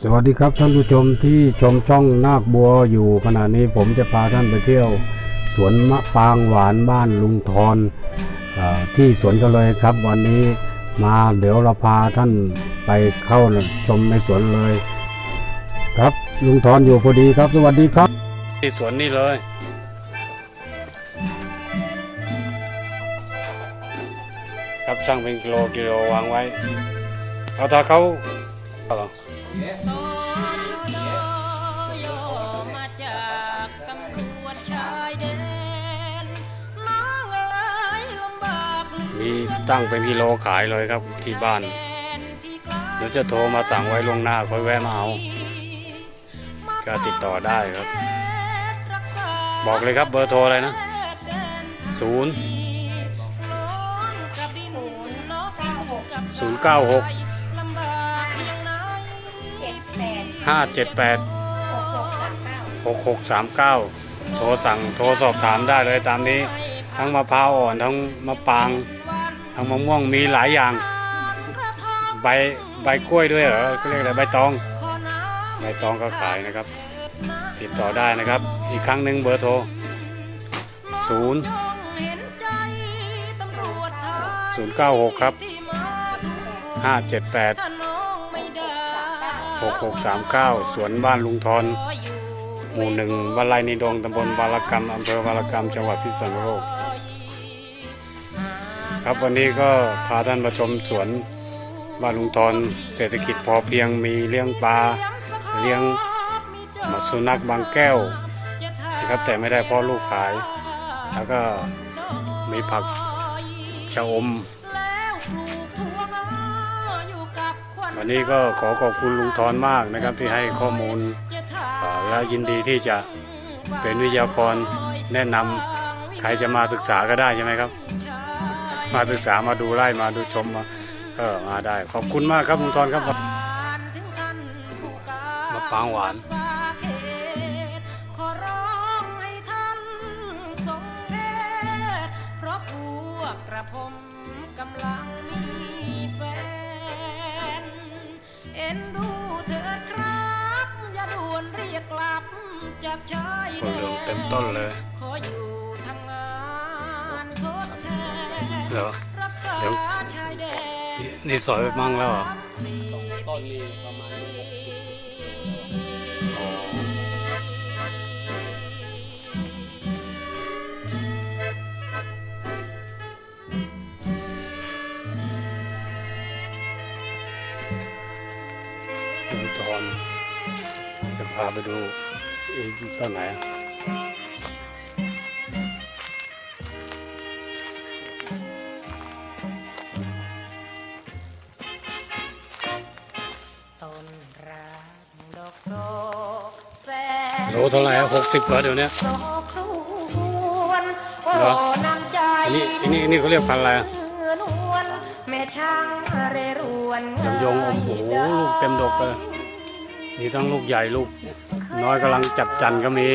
สวัสดีครับท่านผู้ชมที่ชมช่องนาคบัวอยู่ขณะนี้ผมจะพาท่านไปเที่ยว สวนมะปางหวานบ้านลุงทอนอที่สวนกันเลยครับวันนี้มาเดี๋ยวเราพาท่านไปเข้าชมในสวนเลย ครับลุงทอนอยู่พอดีครับ สวัสดีครับ ที่สวนนี่เลย ครับช่างเป็นกิโลกิโลวางไว้เอาถ้าเขาเอาเหรอ ตชดโยมาจากตำรวจชายแดนน้องเอ๋ยลำบากเหลือมีตั้งเป็นกิโลขายเลยครับที่บ้านแดนที่ไกลเดี๋ยวจะโทรมาสั่งไว้ล่วงหน้าค่อยแวะมาเอาก็ติดต่อได้ครับรักษาบอกเลยครับเบอร์โทรอะไรนะแดนศูนย์ร้อนกับดินน้องกับศูนย์เก้าหก 578 6639 โทรสั่งโทรสอบถามได้เลยตามนี้ ทั้งมะพร้าวอ่อนทั้งมะปาง ทั้งมะม่วงมีหลายอย่าง ใบใบกล้วยด้วยเหรอเขาเรียกอะไรใบตอง ใบตองก็ขายนะครับ ติดต่อได้นะครับ อีกครั้งหนึ่งเบอร์โทร 0 096 ครับ 578 6639 สวนบ้านลุงทอนหมู่หนึ่งบ้านไร่ในดงตำบลบารกรรมอำเภอบารกรรมจังหวัดพิษณุโลกครับวันนี้ก็พาท่านมาชมสวนบ้านลุงทอนเศรษฐกิจพอเพียงมีเลี้ยงปลาเลี้ยงมาสุนัขบางแก้วนะครับแต่ไม่ได้เพราะลูกขาย แล้วก็มีผักชะอม วันวันนี้ก็ขอขอบคุณลุงทอนมากนะครับที่ให้ข้อมูลจะถาอ่าและยินดีที่จะเป็นวิทยากรแนะนำใครจะมาศึกษาก็ได้ใช่ไหมครับ มาศึกษามาดูไร่มาดูชมมาก็มาได้ ขอบคุณมากครับลุงทอนครับผ่านถึงท่านผู้การมะปรางหวาน จากชายโอ้แดเหลืองนเต็มต้นเลยขออยู่ทำงานทดแทนเหรอรักษาเดี๋ยวชายแดนนี่นี่สอยไปมั่งแล้วเหรอสี่ต้นนี้ประมาณอ๋อลุงทอนจะพาไปดู อีกต้นไหนอะต้นรักดอกโซแสนโลเท่าไหร่หกสิบเหรอเดี๋ยวนี้โซครวนโอ้เหรอน้ำใจอันนี้อันนี้อันนี้เขาเรียกพันธุ์อะไรอะเนื้อนวลแม่ช่างเรรวนลำยองโอ้โหลูกเต็มดกเลย มีทั้งลูกใหญ่ลูก น้อยกำลังจับจันทร์ก็มี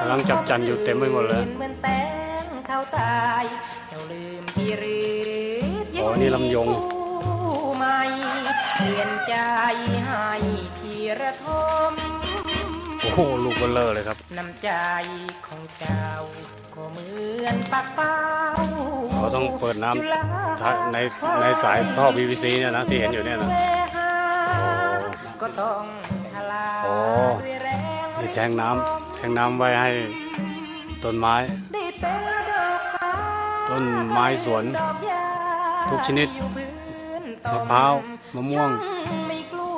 กำลังจับจันทร์อยู่เต็มไปหมดเลยเหมือนแป้งข้าวตายเจ้าลืมพี่หรืออ๋อนี่ลำยงผู้ใหม่เปลี่ยนใจให้พี่ระทมโอ้โหลูกเบลเลอร์เลยครับ น้ำใจของเจ้าก็เหมือนปากเป้าเราต้องเปิดน้ำถ้าในในสายท่อ PVC เนี่ยนะที่เห็นอยู่เนี่ยนะก็ต้องทลาย โอ้ด้วยแรงนี่แทงน้ำแทงน้ำไว้ให้ต้นไม้ได้เป็นดอกฟ้าต้นไม้สวนดอกหญ้าทุกชนิดอยู่พื้นต้นมะพร้าวมะม่วงไม่กลั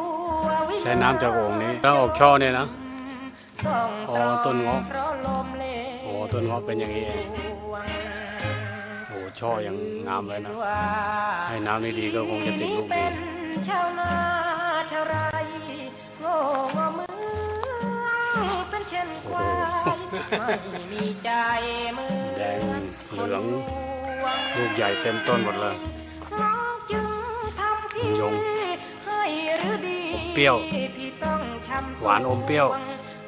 ววิใช้น้ำจากโอ่งนี้ แล้วออกช่อเนี่ยนะต้องอ๋อต้นเงาะเพราะลมเลโอ้ต้นเงาะเป็นอย่างนี้เองโอ้ช่อยังงามเลยนะ ให้น้ำนี่ดีก็คงจะติดลูกดี ง่งอมือเป็นเช่นควายไม่มีใจมือแดงเหลืองคนลูกใหญ่เต็มต้นหมดเลยน้องจึงทำพี่ยงให้หรือดีเปรี้ยวพี่ต้องช้ำหวานอมเปรี้ยว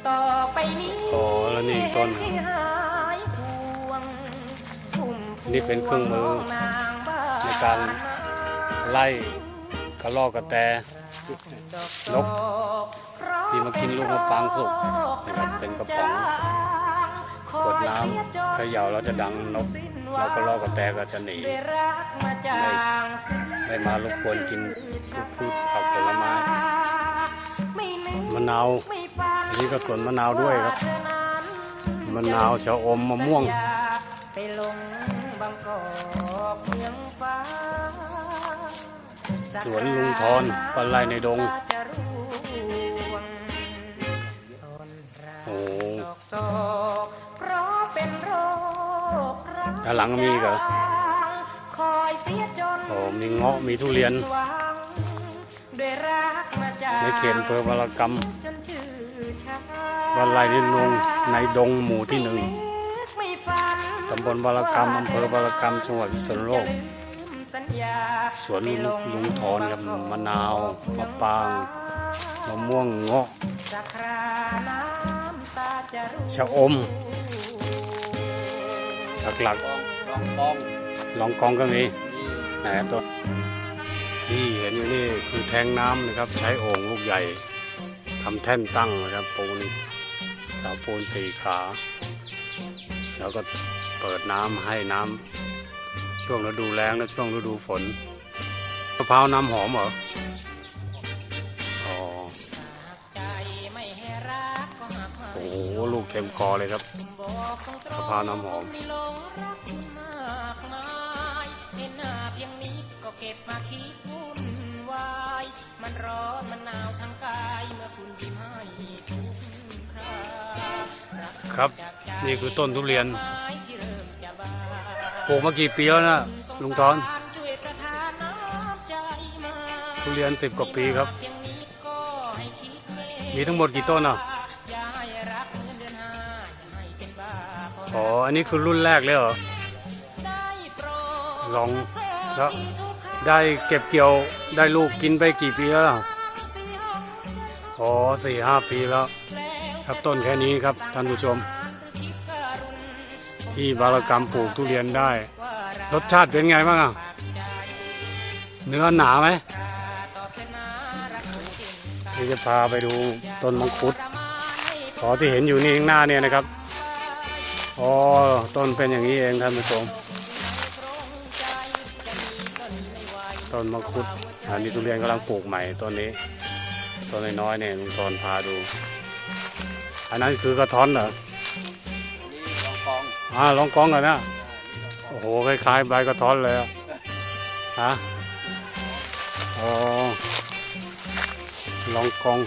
ต่อไปนี้อ๋อแล้วนี่อีกต้นให้หายห่วงพุ่มพวงนี่เป็นเครื่องมือนางบ้ในการไล่ กระลอกกระแตรนกที่มากินลูกมะปรางสุกนะครับเป็นกระป๋องขวดน้ำเขย่าแล้วจะดังนกเราก็ลอกกระแตก็จะหนีด้วยรักมาจางสิ้นไม่มารบกวนกินพืชผักผลไม้ไม่นึกมะนาวไม่ฝันอันนี้ก็สวนมะนาวด้วยครับเธอนั้นมะนาวชะอมมะม่วงไปลงบางกอกเมืองฟ้า สวนลุงทอนปลาไหลในดงจะร่วงต้นรักโอ้ดอกโศกเพราะเป็นโรครักด้านหลังมีอีกเหรอคอยเสียจนโอ้มีเงาะมีทุเรียนหวังด้วยรักมาจากในเขตอำเภอวรกรรมจนชื่อชาปลาไหลในดงในดงหมู่ที่หนึ่งไม่ฝันตำบลวรกรรมอำเภอวรกรรมจังหวัดพิษณุโลกจะลืม สัญญาสวนลุงลุงทอนครับมะนาวมะปรางมะม่วงเงาะสักคราน้ำตาจะร่วงชะอมหลักลองลองป้องๆลองกองก็มีนี่ไหนครับตัวที่เห็นอยู่นี่คือแทงน้ำนะครับ ใช้โอ่งลูกใหญ่ทำแท่นตั้งนะครับปูนเสาปูนสี่ขา แล้วก็เปิดน้ำให้น้ำ ช่วงฤดูแล้งและช่วงฤดูฝนมะพร้าวน้ำหอมเหรออ๋อใจไม่ให้รักก็หักให้โอ้โหลูกเต็มคอเลยครับบอกตรงๆมะพร้าวน้ำหอมไม่หลงรักคุณมากมายเห็นหน้าเพียงนี้ก็เก็บมาคิดวุ่นวายมันร้อนมันหนาวทั้งกายเมื่อคุณยิ้มให้ทุกครารักครับจากใจนี่คือต้นทุเรียน ลูกมากี่ปีแล้วนะลุงทอนทุเรียนสิบกว่าปีครับ มีทั้งหมดกี่ต้นอะอ๋อ อันนี้คือรุ่นแรกเลยเหรอ ลองแล้วได้เก็บเกี่ยวได้ลูกกินไปกี่ปีแล้วอ๋อสี่ห้าปีแล้ว ครับต้นแค่นี้ครับท่านผู้ชม ที่บารกรรมปลูกทุเรียนได้ รสชาติเป็นไงบ้างอะเนื้อหนาไหมนี่จะพาไปดูต้นมังคุดขอที่เห็นอยู่นี่ข้างหน้าเนี่ยนะครับอ๋อต้นเป็นอย่างนี้เองท่านผู้ชมต้นมังคุดอันนี้ทุเรียนกำลังปลูกใหม่ต้นนี้ต้นน้อยๆเนี่ยลุงทอนพาดู อันนั้นคือกระท้อนเหรอ อ่าลองกองกันนะโอ้โหคล้ายๆใบกระท้อนเลยอะฮะอ๋อลองกอง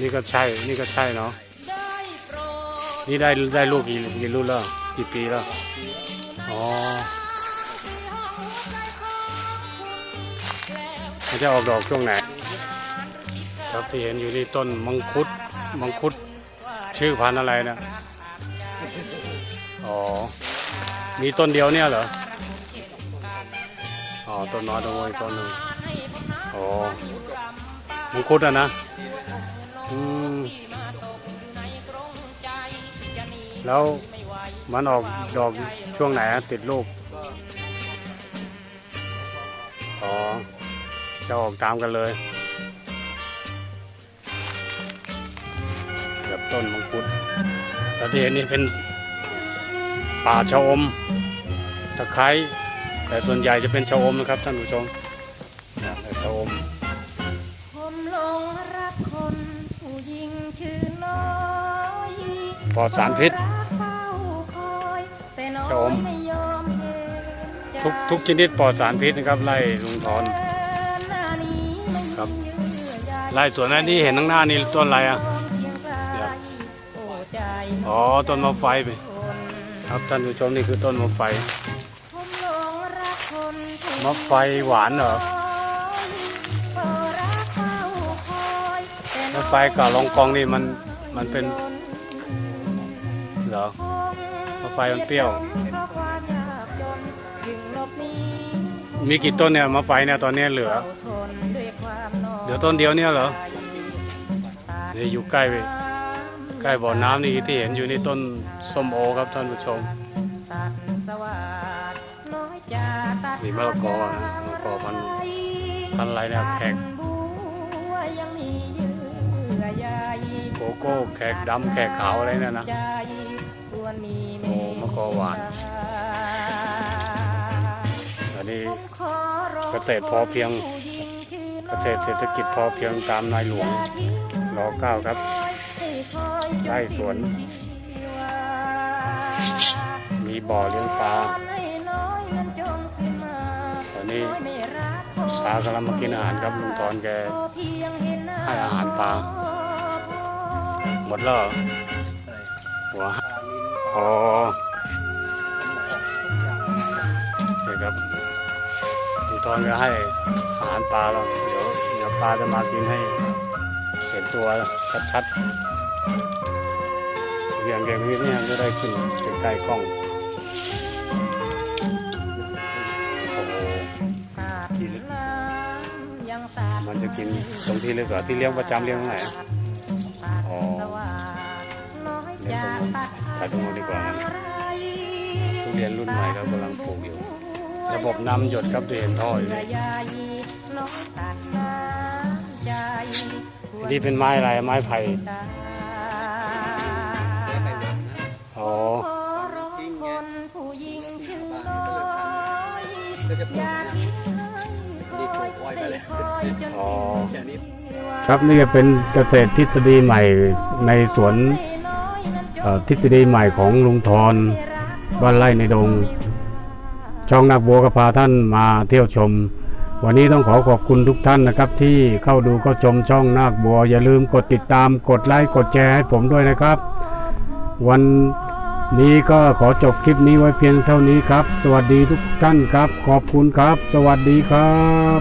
นี่ก็ใช่ นี่ก็ใช่เนาะนี่ได้ได้ลูกกี่กี่ลูกแล้วกี่ปีแล้วอ๋อมันจะออกดอกช่วงไหนครับที่เห็นอยู่นี่ต้นมังคุดมังคุดชื่อพันธุ์อะไรนะ อ๋อ มีต้นเดียวเนี่ยเหรอ อ๋อ ต้นน้อยต้นโวยต้นหนึ่งอ๋อมังคุดอะนะ อืม แล้วมันออกดอกช่วงไหนอะติดลูก อ๋อ จะออกตามกันเลยกับต้นมังคุดแล้วที่เห็นนี่เป็น ป่าชะอมตะไคร้แต่ส่วนใหญ่จะเป็นชะอมนะครับท่านผู้ชมเนี่ยแต่ชะอมผมหลงรักคนผู้หญิงชื่อน้อยปลอดสารพิษรักเฝ้าคอยแต่น้อชะอมยไม่ยอมเห็นทุกทุกชนิดปลอดสารพิษนะครับไล่ลุงทอนหน้านี้ไม่มีครับเยื่อใยไล่สวนนั้นที่เห็นข้างหน้านี่ต้นอะไรอะเพียงกายโอ้ใจอ๋อต้นมะไฟไป คนครับท่านผู้ชมนี่คือต้นมะไฟผมหลงรักคนผู้มะไฟหวานเหรอเฝ้ารักเฝ้าคอยแต่น้มะอยไฟกับรองกองนี่มันมันเป็นเหรอมะไฟมันเปรี้ยวเพราะความยากจนจึงหลบหนีมีกี่ต้นเนี่ยมะไฟเนี่ยตอนนี้เหลือทนด้วยความน้อยเหลือต้นเดียวเนี่ยเหรอนี่อยู่ใกล้ไป ใกล้บ่อน้ำนี่ที่เห็นอยู่นี่ต้นส้มโอครับท่านผู้ชมตัดสวัสดน้อยจะตัดนี่มะละกอมะละกอพันพันธุ์อะไรเนี่ยแขกโกโก้แขกดำแขกขาวอะไรนั่นนะโอ้มะกอหวานอันนี้เกษตรพอเพียง เกษตรเศรษฐกิจพอเพียงตามนายหลวงรอเก้าครับ ไร่สวน มีบ่อเลี้ยงปลาตอนนี้ปลากำลังมากินอาหารครับลุงทอนแกให้อาหารปลาหมดแล้วเหรอหัวอ๋อนี่ครับลุงทอนก็ให้อาหารปลาแล้วเดี๋ยวเดี๋ยวปลาจะมากินให้เห็นตัวชัดๆ เรียงเรียงนี้เนี่ยจะได้ขึ้นใกล้ๆกล้องโอ้โหมันจะกินตรงที่เลือกเหรอที่เลี้ยงประจำเลี้ยงตรงไหนอ๋อเลี้ยงตรงนู้นไปตรงนู้นดีกว่างั้นทุเรียนรุ่นใหม่ครับกำลังปลูกอยู่ ระบบน้ำหยดครับที่เห็นท่ออยู่นี่นี่เป็นไม้อะไรไม้ไผ่ จะปลูกดีปลูกอ้อยไปเลยอ๋ออย่างนี้ครับนี่ก็เป็นเกษตรทฤษฎีใหม่ในสวนทฤษฎีใหม่ของลุงทอนบ้านไร่ในดง ช่องนักบัวก็พาท่านมาเที่ยวชม วันนี้ต้องขอขอบคุณทุกท่านนะครับ ที่เข้าดูเข้าชมช่องนาคบัว อย่าลืมกดติดตามกดไลค์กดแชร์ให้ผมด้วยนะครับ วัน นี้ก็ขอจบคลิปนี้ไว้เพียงเท่านี้ครับ สวัสดีทุกท่านครับ ขอบคุณครับ สวัสดีครับ